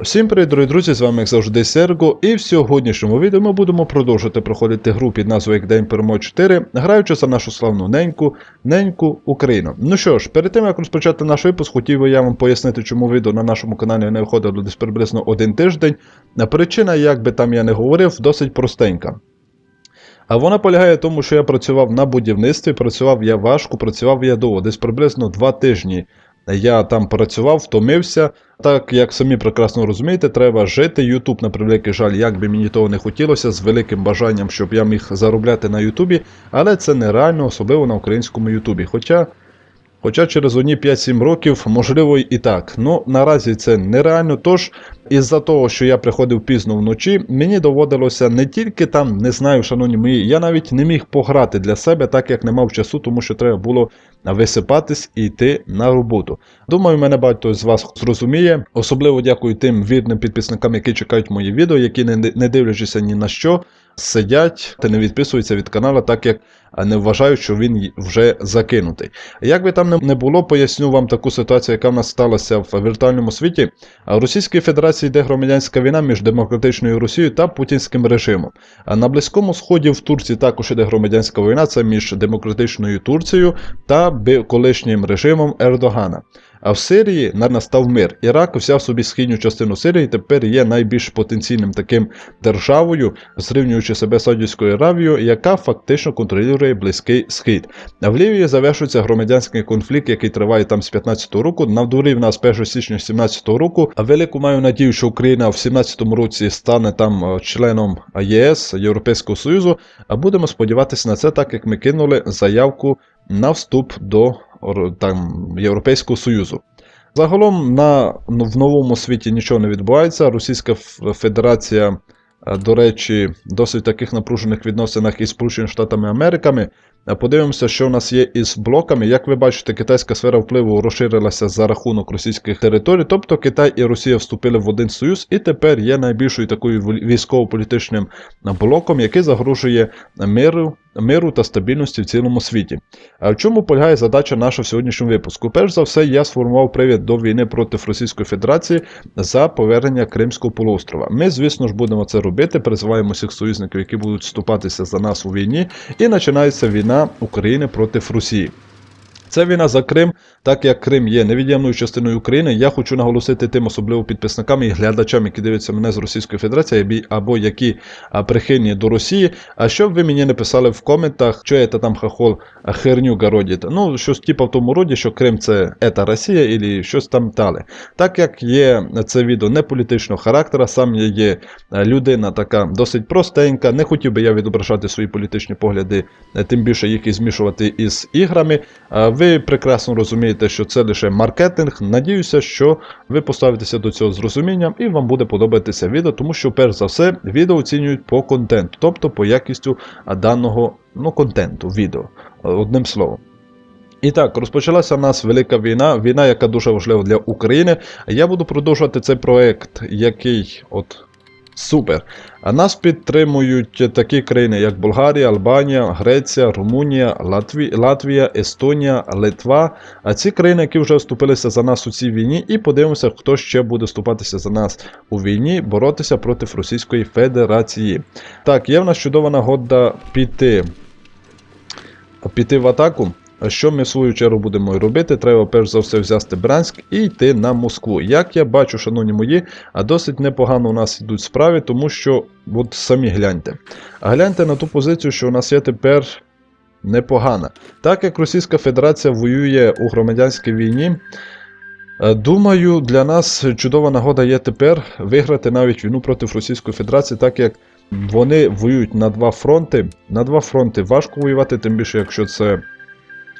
Всім привіт, дорогі друзі, з вами як завжди Серго, і в сьогоднішньому відео ми будемо продовжувати проходити гру під назвою День Перемоги 4, граючи за нашу славну неньку, неньку Україну. Ну що ж, перед тим як розпочати наш випуск, хотів би я вам пояснити, чому відео на нашому каналі не виходило десь приблизно один тиждень. Причина, як би там я не говорив, досить простенька. А вона полягає в тому, що я працював на будівництві, працював я важко, працював я довго, десь приблизно два тижні. Я там працював, втомився. Так як самі прекрасно розумієте, треба жити. Ютуб, на превеликий жаль, як би мені того не хотілося, з великим бажанням, щоб я міг заробляти на Ютубі, але це нереально, особливо на українському Ютубі. Хоча. Хоча через одні 5-7 років, можливо, і так. Ну наразі це нереально. Тож, із-за того, що я приходив пізно вночі, мені доводилося не тільки там, не знаю, шановні мої, я навіть не міг пограти для себе, так як не мав часу, тому що треба було висипатись і йти на роботу. Думаю, мене багато з вас зрозуміє. Особливо дякую тим вірним підписникам, які чекають мої відео, які не, не дивлячися ні на що. Сидять та не відписуються від каналу, так як не вважають, що він вже закинутий. Як би там не було, поясню вам таку ситуацію, яка в нас сталася в віртуальному світі. В Російській Федерації йде громадянська війна між демократичною Росією та путінським режимом. А на Близькому Сході в Турції також іде громадянська війна, це між демократичною Турцією та колишнім режимом Ердогана. А в Сирії настав мир. Ірак взяв собі східню частину Сирії, тепер є найбільш потенційним таким державою, зрівнюючи себе Саудівською Аравією, яка фактично контролює Близький Схід. А в Лівії завершується громадянський конфлікт, який триває там з 15-го року. Навдурив нас 1 січня 17-го року. А велику маю надію, що Україна в 17-му році стане там членом ЄС Європейського Союзу. А будемо сподіватися на це, так як ми кинули заявку на вступ до там, Європейського Союзу. Загалом на, в новому світі нічого не відбувається. Російська Федерація, до речі, досить таких напружених відносинах із Сполученими Штатами Америками. Подивимося, що в нас є із блоками. Як ви бачите, китайська сфера впливу розширилася за рахунок російських територій, тобто Китай і Росія вступили в один союз і тепер є найбільшою такою військово-політичним блоком, який загрожує миру. Миру та стабільності в цілому світі. А в чому полягає задача нашого сьогоднішнього випуску? Перш за все, я сформував привід до війни проти Російської Федерації за повернення Кримського полуострова. Ми, звісно ж, будемо це робити. Призиваємо всіх союзників, які будуть вступатися за нас у війні, і починається війна України проти Росії. Це війна за Крим, так як Крим є невід'ємною частиною України. Я хочу наголосити тим, особливо підписникам і глядачам, які дивляться мене з Російської Федерації, або які прихильні до Росії. А щоб ви мені не писали в коментах, що це там хахол херню городить. Ну, щось типу в тому роді, що Крим це ета Росія, і щось там далі. Так як є це відео не політичного характера, сам я є людина така досить простенька. Не хотів би я відображати свої політичні погляди, тим більше їх і змішувати із іграми. Ви прекрасно розумієте, що це лише маркетинг. Надіюся, що ви поставитеся до цього з розумінням і вам буде подобатися відео, тому що, перш за все, відео оцінюють по контенту, тобто по якістю даного ну, контенту, відео, одним словом. І так, розпочалася у нас велика війна, війна, яка дуже важлива для України. Я буду продовжувати цей проект, який от Супер. А нас підтримують такі країни, як Болгарія, Албанія, Греція, Румунія, Латві... Латвія, Естонія, Литва. А ці країни, які вже вступилися за нас у цій війні, і подивимося, хто ще буде вступатися за нас у війні, боротися проти Російської Федерації. Так, є в нас чудова нагода піти, піти в атаку. Що ми в свою чергу будемо робити? Треба перш за все взяти Бранськ і йти на Москву. Як я бачу, шановні мої, а досить непогано у нас йдуть справи, тому що от самі гляньте. А гляньте на ту позицію, що у нас є тепер непогана. Так як Російська Федерація воює у громадянській війні. Думаю, для нас чудова нагода є тепер виграти навіть війну проти Російської Федерації, так як вони воюють на два фронти. На два фронти важко воювати, тим більше, якщо це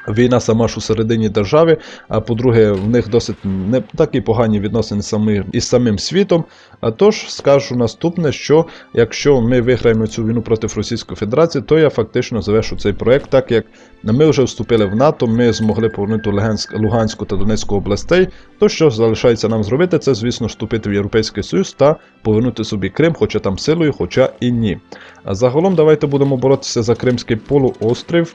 Війна сама ж у середині держави, а по-друге, в них досить не такі погані відносини самі, із самим світом. А тож скажу наступне, що якщо ми виграємо цю війну проти Російської Федерації, то я фактично завершу цей проект, так як ми вже вступили в НАТО, ми змогли повернути Луганську та Донецьку областей. То що залишається нам зробити, це, звісно, вступити в Європейський Союз та повернути собі Крим, хоча там силою, хоча і ні. А загалом давайте будемо боротися за Кримський полуострів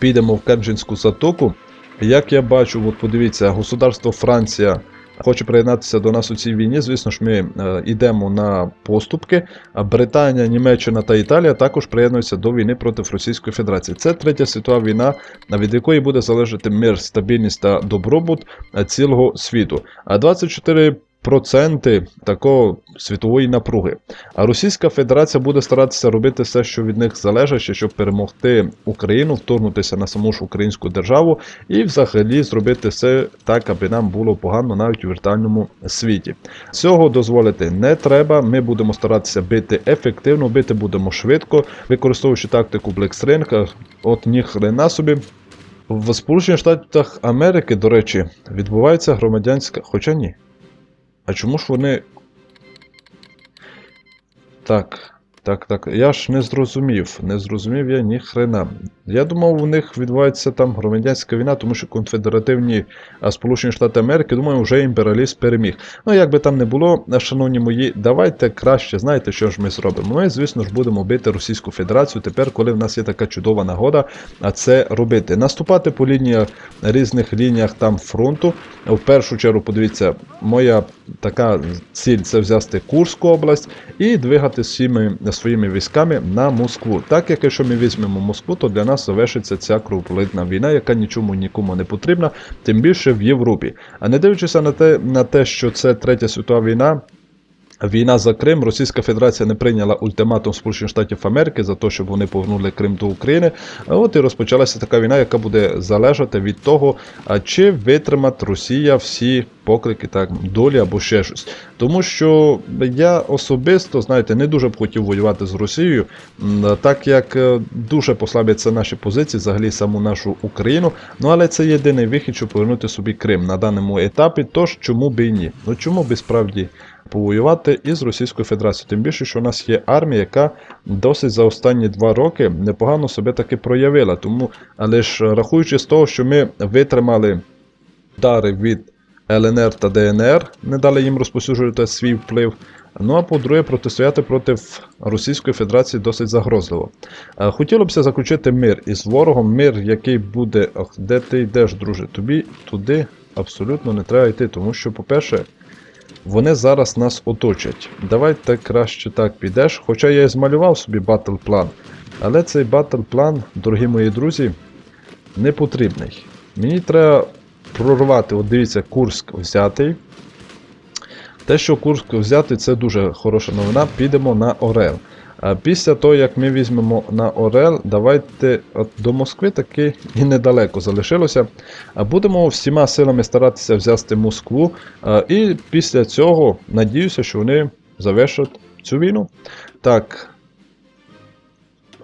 підемо в Керченську затоку. Як я бачу, от подивіться, государство Франція хоче приєднатися до нас у цій війні. Звісно ж, ми е, йдемо на поступки. А Британія, Німеччина та Італія також приєднуються до війни проти Російської Федерації. Це третя світова війна, від якої буде залежати мир, стабільність та добробут е, цілого світу. А 24 Проценти такого світової напруги. А Російська Федерація буде старатися робити все, що від них залежить, щоб перемогти Україну, вторгнутися на саму ж українську державу і взагалі зробити все так, аби нам було погано навіть у віртуальному світі. Цього дозволити не треба. Ми будемо старатися бити ефективно, бити будемо швидко, використовуючи тактику Black От ніхрена собі. В Сполучених Штатах Америки, до речі, відбувається громадянська. Хоча ні. А чому ж вони. Так. Так, так. Я ж не зрозумів. Не зрозумів я ні хрена. Я думав, у них відбувається там громадянська війна, тому що конфедеративні Сполучені Штати Америки, думаю, вже імперіаліст переміг. Ну, як би там не було, шановні мої, давайте краще, знаєте, що ж ми зробимо. Ми, звісно ж, будемо бити Російську Федерацію тепер, коли в нас є така чудова нагода, а це робити. Наступати по лініях різних лініях там фронту. В першу чергу, подивіться, моя така ціль це взяти Курську область і двигати всіми своїми військами на Москву. Так як якщо ми візьмемо Москву, то для нас завершиться ця кровопролитна війна, яка нічому нікому не потрібна, тим більше в Європі. А не дивлячись на те, на те, що це третя світова війна. Війна за Крим, Російська Федерація не прийняла ультиматум Сполучених Штатів Америки за те, щоб вони повернули Крим до України. От і розпочалася така війна, яка буде залежати від того, чи витримать Росія всі поклики так долі або ще щось. Тому що я особисто, знаєте, не дуже б хотів воювати з Росією, так як е, дуже послабляться наші позиції, взагалі саму нашу Україну. Ну але це єдиний вихід, щоб повернути собі Крим на даному етапі. Тож чому би і ні? Ну чому би справді? Повоювати із Російською Федерацією. Тим більше, що у нас є армія, яка досить за останні два роки непогано себе таки проявила. Тому, але ж рахуючи з того, що ми витримали удари від ЛНР та ДНР, не дали їм розпосюджувати свій вплив. Ну а по-друге, протистояти проти Російської Федерації досить загрозливо. Е, хотілося б заключити мир із ворогом, мир, який буде. Де ти йдеш, друже? Тобі туди абсолютно не треба йти, тому що, по-перше, вони зараз нас оточать. Давайте краще так підеш. Хоча я і змалював собі батл план. Але цей батл план, дорогі мої друзі, не потрібний. Мені треба прорвати, от дивіться, Курск взятий. Те, що Курск взятий, це дуже хороша новина. Підемо на Орел. Після того, як ми візьмемо на Орел, давайте от до Москви таки і недалеко залишилося. Будемо всіма силами старатися взяти Москву. І після цього надіюся, що вони завершать цю війну. Так.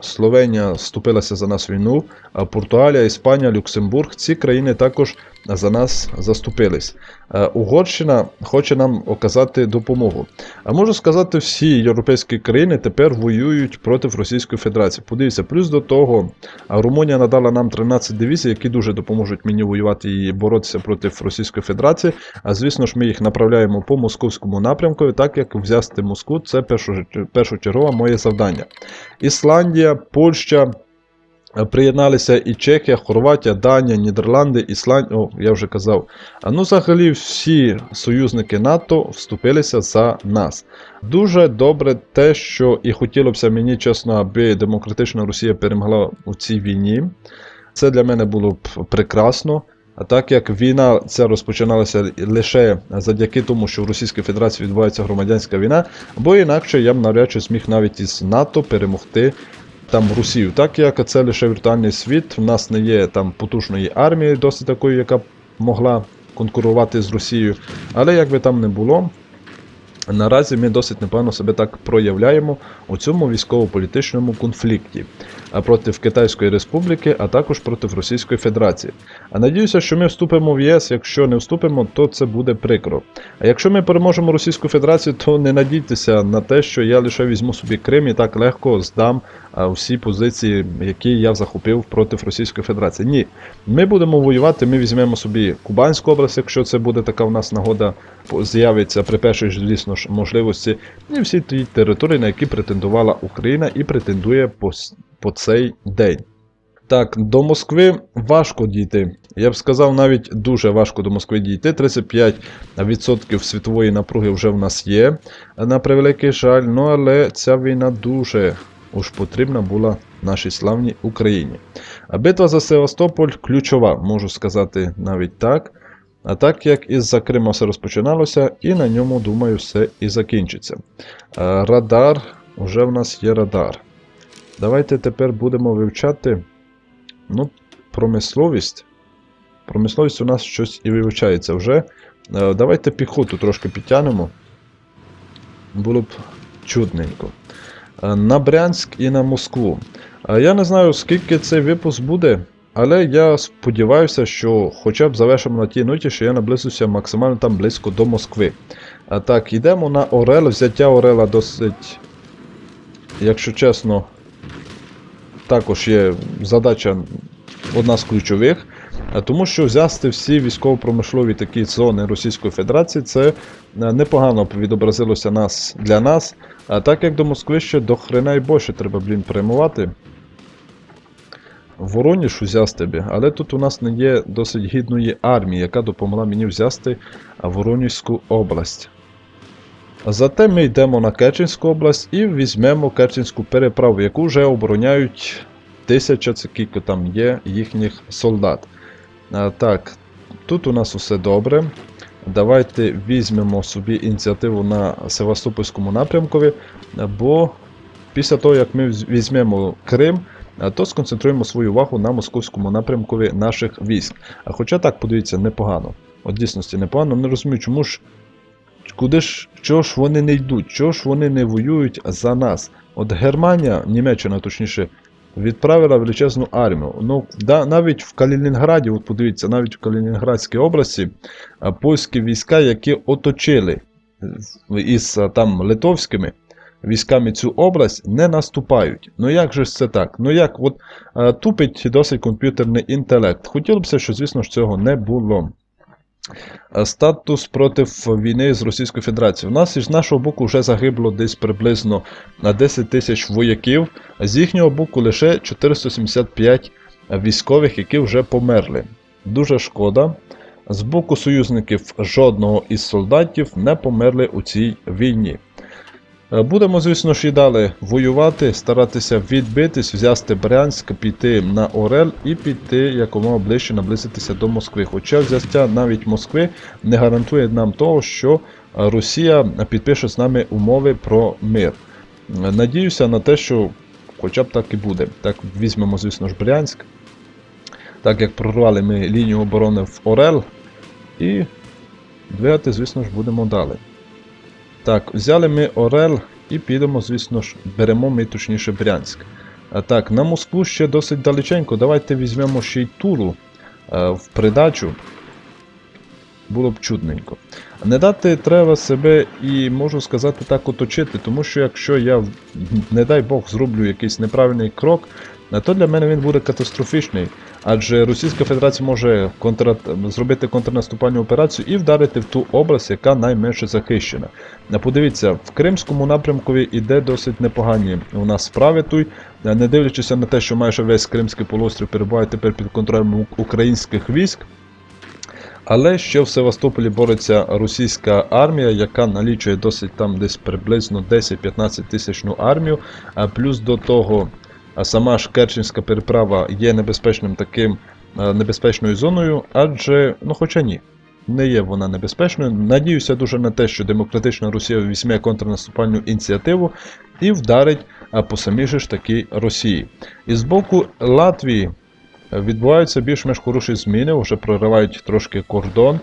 Словенія вступилася за нас війну, Португалія, Іспанія, Люксембург ці країни також за нас заступились. Е, Угорщина хоче нам оказати допомогу. А можу сказати, всі європейські країни тепер воюють проти Російської Федерації. Подивіться, плюс до того, Румунія надала нам 13 дивізій, які дуже допоможуть мені воювати і боротися проти Російської Федерації. А звісно ж, ми їх направляємо по московському напрямку, так як взяти Москву це першочергове моє завдання. Ісландія, Польща. Приєдналися і Чехія, Хорватія, Данія, Нідерланди, Ісландія, о, я вже казав. Ну, взагалі, всі союзники НАТО вступилися за нас. Дуже добре те, що і хотілося б мені, чесно, аби демократична Росія перемогла у цій війні. Це для мене було б прекрасно. А так як війна ця розпочиналася лише завдяки тому, що в Російській Федерації відбувається громадянська війна, бо інакше я б навряд чи зміг навіть із НАТО перемогти там Росію. Так як це лише віртуальний світ, в нас не є там потужної армії, досить такої, яка могла конкурувати з Росією. Але як би там не було, наразі ми досить непогано себе так проявляємо у цьому військово-політичному конфлікті проти Китайської Республіки, а також проти Російської Федерації. А надіюся, що ми вступимо в ЄС. Якщо не вступимо, то це буде прикро. А якщо ми переможемо Російську Федерацію, то не надійтеся на те, що я лише візьму собі Крим і так легко здам всі позиції, які я захопив проти Російської Федерації. Ні, ми будемо воювати. Ми візьмемо собі Кубанську область, якщо це буде така в нас нагода, з'явиться при першій звісно ж можливості, і всі ті території, на які претендувала Україна і претендує по, по цей день. Так, до Москви важко дійти. Я б сказав, навіть дуже важко до Москви дійти. 35% світової напруги вже в нас є, на превеликий жаль. Ну але ця війна дуже уж потрібна була нашій славній Україні. А битва за Севастополь ключова, можу сказати навіть так. А так як із-за Крима все розпочиналося, і на ньому, думаю, все і закінчиться. Радар, вже в нас є радар. Давайте тепер будемо вивчати ну, промисловість. Промисловість у нас щось і вивчається вже. Е, Давайте піхоту трошки підтягнемо. Було б чудненько. Е, На Брянськ і на Москву. Е, Я не знаю, скільки цей випуск буде, але я сподіваюся, що хоча б завершимо на тій ноті, що я наблизився максимально там близько до Москви. Так, йдемо на Орел. Взяття Орела досить, якщо чесно, також є задача одна з ключових. А Тому що взяти всі військово-промислові такі зони Російської Федерації, це е, непогано відобразилося нас для нас. А так як до Москви ще до хрена і більше треба, блін, приймувати. Вороніж взяти би, але тут у нас не є досить гідної армії, яка допомогла мені взяти Воронізьку область. Зате ми йдемо на Керченську область і візьмемо Керченську переправу, яку вже обороняють тисяча, це скільки там є їхніх солдат. Так, тут у нас усе добре. Давайте візьмемо собі ініціативу на Севастопольському напрямкові, бо після того, як ми візьмемо Крим, то сконцентруємо свою увагу на московському напрямкові наших військ. А хоча так, подивіться, непогано. От дійсності непогано. Не розумію, чому ж куди ж чого ж вони не йдуть, чого ж вони не воюють за нас? От Германія, Німеччина точніше, відправила величезну армію. Ну, да, навіть в Калінінграді, от подивіться, навіть в Калінінградській області польські війська, які оточили е, із там литовськими військами цю область, не наступають. Ну як же це так? Ну як от тупить досить комп'ютерний інтелект. Хотілося б, що, звісно ж, цього не було. Е, Статус проти війни з Російською Федерацією. У нас із нашого боку вже загибло десь приблизно на 10 тисяч вояків, а з їхнього боку лише 475 військових, які вже померли. Дуже шкода. З боку союзників жодного із солдатів не померли у цій війні. Е, Будемо, звісно ж, і далі воювати, старатися відбитись, взяти Брянськ, піти на Орел і піти якомога ближче наблизитися до Москви. Хоча взяття навіть Москви не гарантує нам того, що Росія підпише з нами умови про мир. Е, Надіюся на те, що хоча б так і буде. Так, візьмемо, звісно ж, Брянськ. Так як прорвали ми лінію оборони в Орел. І двигати, звісно ж, будемо далі. Так, взяли ми Орел і підемо, звісно ж, беремо ми точніше Брянськ. А так, на Москву ще досить далеченько. Давайте візьмемо ще й Туру е, в придачу. Було б чудненько. Не дати треба себе і можу сказати так оточити, тому що якщо я, не дай Бог, зроблю якийсь неправильний крок, то для мене він буде катастрофічний. Адже Російська Федерація може контра... зробити контрнаступальну операцію і вдарити в ту область, яка найменше захищена. Подивіться, в Кримському напрямкові іде досить непогані у нас справи тут, Е, не дивлячись на те, що майже весь Кримський полуострів перебуває тепер під контролем українських військ. Але ще в Севастополі бореться російська армія, яка налічує досить там десь приблизно 10-15 тисячну армію. А плюс до того, а сама ж Керченська переправа є небезпечним таким е, небезпечною зоною, адже, ну хоча ні, не є вона небезпечною. Надіюся дуже на те, що демократична Росія візьме контрнаступальну ініціативу і вдарить по самій ж таки Росії. І з боку Латвії відбуваються більш-менш хороші зміни, вже проривають трошки кордон.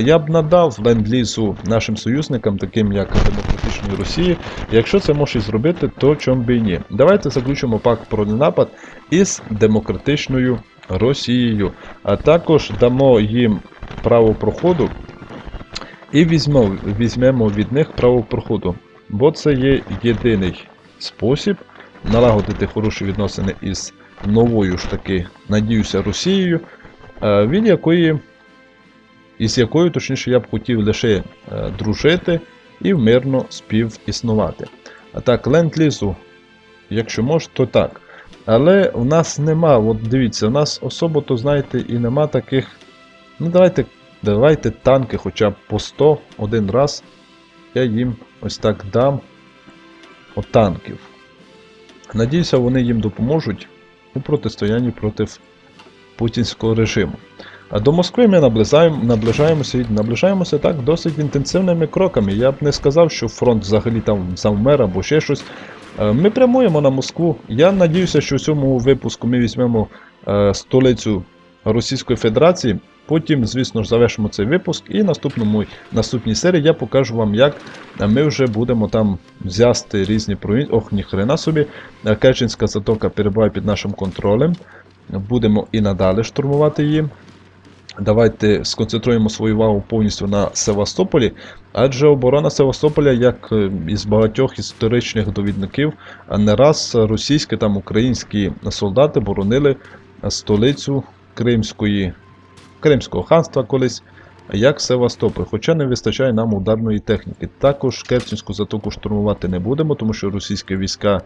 Я б надав ленд-лізу нашим союзникам, таким як Демократичної Росії. Якщо це може зробити, то чом би і ні. Давайте заключимо пакт про ненапад із демократичною Росією, а також дамо їм право проходу і візьмемо, візьмемо від них право проходу. Бо це є єдиний спосіб налагодити хороші відносини із новою ж таки, надіюся, Росією, е, від якої, із якою, точніше, я б хотів лише е, дружити і мирно співіснувати. А так, ленд-лізу, якщо може, то так. Але в нас нема, от дивіться, у нас особо, то знаєте, і нема таких. Ну давайте, давайте танки хоча б по 100 один раз. Я їм ось так дам от танків. Надіюся, вони їм допоможуть у протистоянні проти путінського режиму. А до Москви ми наближаємо, наближаємося наближаємося так досить інтенсивними кроками. Я б не сказав, що фронт взагалі там завмер або ще щось. Е, Ми прямуємо на Москву. Я надіюся, що в цьому випуску ми візьмемо е, столицю Російської Федерації. Потім, звісно ж, завершимо цей випуск, і наступному наступній серії я покажу вам, як ми вже будемо там взяти різні провінції. Ох, ніхрена собі. Е, Керченська затока перебуває під нашим контролем. Будемо і надалі штурмувати її. Давайте сконцентруємо свою увагу повністю на Севастополі, адже оборона Севастополя, як е, із багатьох історичних довідників, не раз російські там українські солдати боронили столицю Кримської, Кримського ханства колись, як Севастополь. Хоча не вистачає нам ударної техніки. Також Керченську затоку штурмувати не будемо, тому що російські війська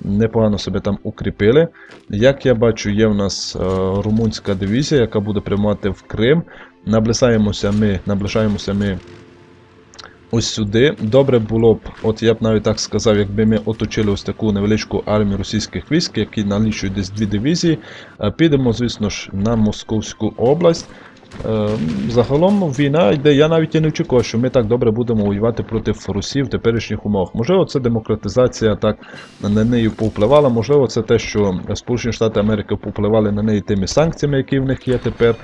непогано себе там укріпили. Як я бачу, є в нас е, румунська дивізія, яка буде приймати в Крим. Наближаємося ми, наближаємося ми ось сюди. Добре було б, от я б навіть так сказав, якби ми оточили ось таку невеличку армію російських військ, які налічують десь дві дивізії. Е, Підемо, звісно ж, на Московську область. Е, Загалом війна йде, я навіть і не очікував, що ми так добре будемо воювати проти Росії в теперішніх умовах. Можливо, це демократизація так на неї повпливала, можливо, це те, що Сполучені Штати Америки повпливали на неї тими санкціями, які в них є тепер.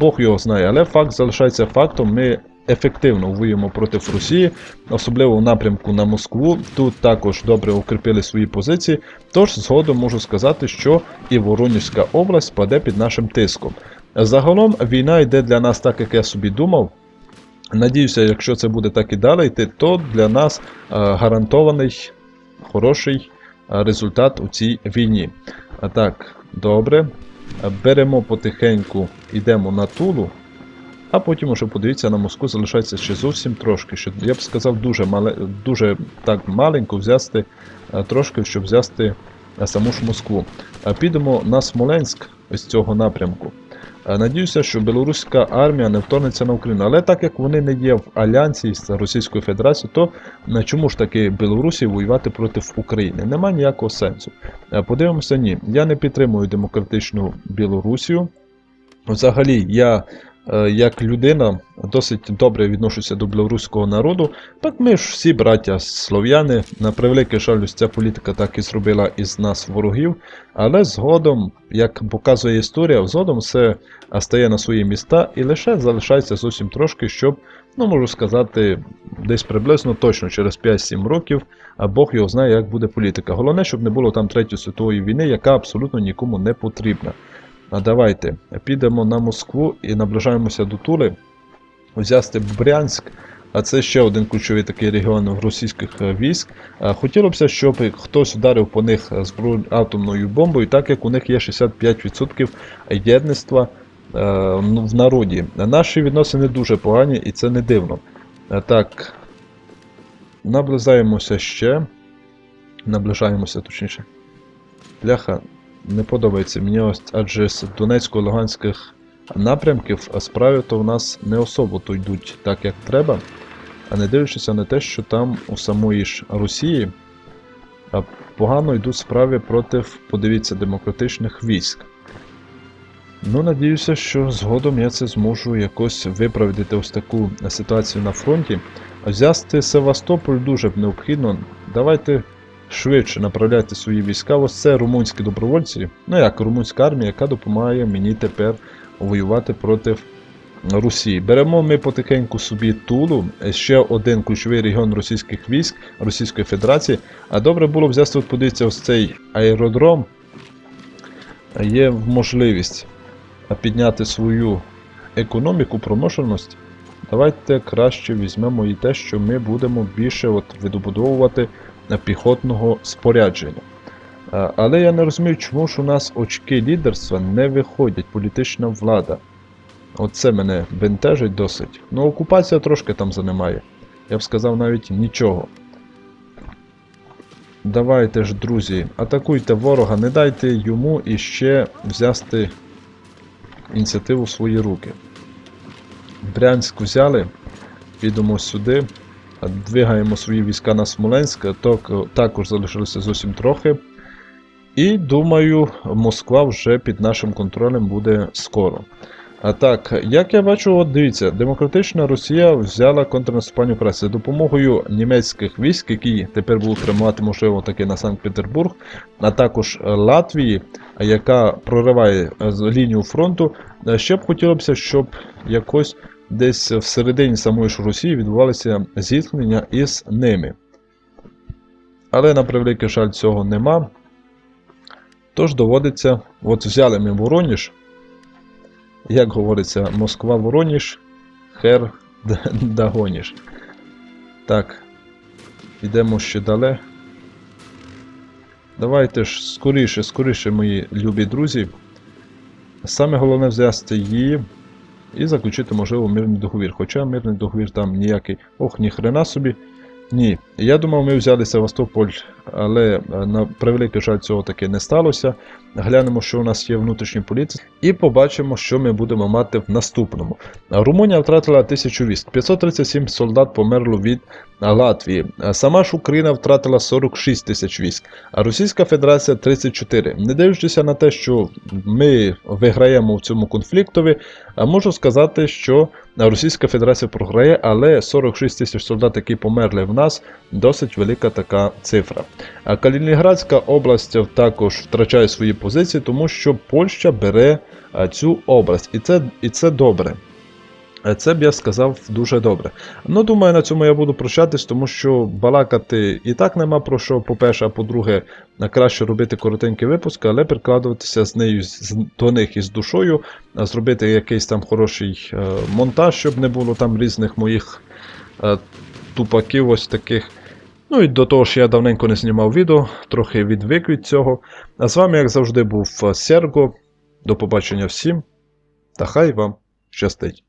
Бог його знає, але факт залишається фактом. Ми ефективно воюємо проти Росії, особливо в напрямку на Москву. Тут також добре укріпили свої позиції. Тож згодом можу сказати, що і Воронівська область паде під нашим тиском. Загалом війна йде для нас так, як я собі думав. Надіюся, якщо це буде так і далі йти, то для нас е, гарантований хороший е, результат у цій війні. А так, добре. Беремо потихеньку, йдемо на Тулу, а потім уже подивіться на Москву, залишається ще зовсім трошки. Що, я б сказав, дуже мале, дуже так маленько взяти е, трошки, щоб взяти е, саму ж Москву. Е, Підемо на Смоленськ з цього напрямку. Надіюся, що білоруська армія не вторгнеться на Україну. Але так як вони не є в альянсі з Російською Федерацією, то на чому ж таки Білорусі воювати проти України? Нема ніякого сенсу. Подивимося, ні. Я не підтримую демократичну Білорусію. Взагалі, я як людина досить добре відношуся до білоруського народу. Так ми ж всі браття слов'яни. На превеликий жаль, ця політика так і зробила із нас ворогів. Але згодом, як показує історія, згодом все а, стає на свої міста і лише залишається зовсім трошки, щоб, ну можу сказати, десь приблизно точно через 5-7 років, а Бог його знає, як буде політика. Головне, щоб не було там Третьої світової війни, яка абсолютно нікому не потрібна. А давайте підемо на Москву і наближаємося до Тули. Взяти Брянськ, а це ще один ключовий такий регіон російських е, військ. Е, Хотілося б, щоб хтось ударив по них зброю атомною бомбою, так як у них є 65% єдництва е, ну, в народі. Наші відносини дуже погані і це не дивно. Так, наближаємося ще. Наближаємося точніше. Бляха, не подобається мені ось, адже з Донецько-Луганських напрямків справи то в нас не особо то йдуть так, як треба, а не дивлячись на те, що там у самої ж Росії погано йдуть справи проти, подивіться, демократичних військ. Ну, надіюся, що згодом я це зможу якось виправдати ось таку ситуацію на фронті. Взяти Севастополь дуже б необхідно. Давайте швидше направляйте свої війська. Ось це румунські добровольці, ну як румунська армія, яка допомагає мені тепер воювати проти Росії. Беремо ми потихеньку собі Тулу, ще один ключовий регіон російських військ Російської Федерації. А добре було б взяти, от подивіться, ось цей аеродром. Є можливість підняти свою економіку, промишленість. Давайте краще візьмемо і те, що ми будемо більше от видобудовувати піхотного спорядження. Але я не розумію, чому ж у нас очки лідерства не виходять, політична влада. Оце мене бентежить досить. Ну, окупація трошки там занимає. Я б сказав навіть нічого. Давайте ж, друзі, атакуйте ворога, не дайте йому іще взяти ініціативу в свої руки. Брянськ взяли, підемо сюди, двигаємо свої війська на Смоленськ, ток- також залишилося зовсім трохи. І думаю, Москва вже під нашим контролем буде скоро. А так, як я бачу, от дивіться, демократична Росія взяла контрнаступальну операцію за допомогою німецьких військ, які тепер будуть прямувати, можливо, таки на Санкт-Петербург, а також Латвії, яка прориває е, лінію фронту. Е, Ще б хотілося щоб якось десь всередині самої ж Росії відбувалися зіткнення із ними. Але на превеликий жаль цього нема. Тож доводиться, от взяли ми Вороніж, як говориться, Москва Вороніж, хер дагоніж. Так, йдемо ще далі. Давайте ж скоріше, скоріше, мої любі друзі. Саме головне взяти її і заключити, можливо, мирний договір. Хоча мирний договір там ніякий. Ох, ні хрена собі. Ні. Я думав, ми взяли Севастополь, але е, на превеликий жаль цього таки не сталося. Глянемо, що у нас є внутрішній політиці, і побачимо, що ми будемо мати в наступному. Румунія втратила 1000 військ, 537 солдат померло від Латвії. Сама ж Україна втратила 46 тисяч військ, а Російська Федерація 34. Не дивлячись на те, що ми виграємо в цьому конфліктові, можу сказати, що Російська Федерація програє, але 46 тисяч солдат, які померли в нас, досить велика така цифра. А Калінінградська область також втрачає свої позиції, тому що Польща бере цю область, і це, і це добре. Е, Це б я сказав дуже добре. Ну, думаю, на цьому я буду прощатись, тому що балакати і так нема про що, по-перше, а по-друге, краще робити коротенькі випуски, але прикладуватися з нею до них із душою, а зробити якийсь там хороший е, монтаж, щоб не було там різних моїх е, тупаків ось таких. Ну і до того ж я давненько не знімав відео, трохи відвик від цього. А з вами, як завжди, був е, Серго. До побачення всім, та хай вам щастить.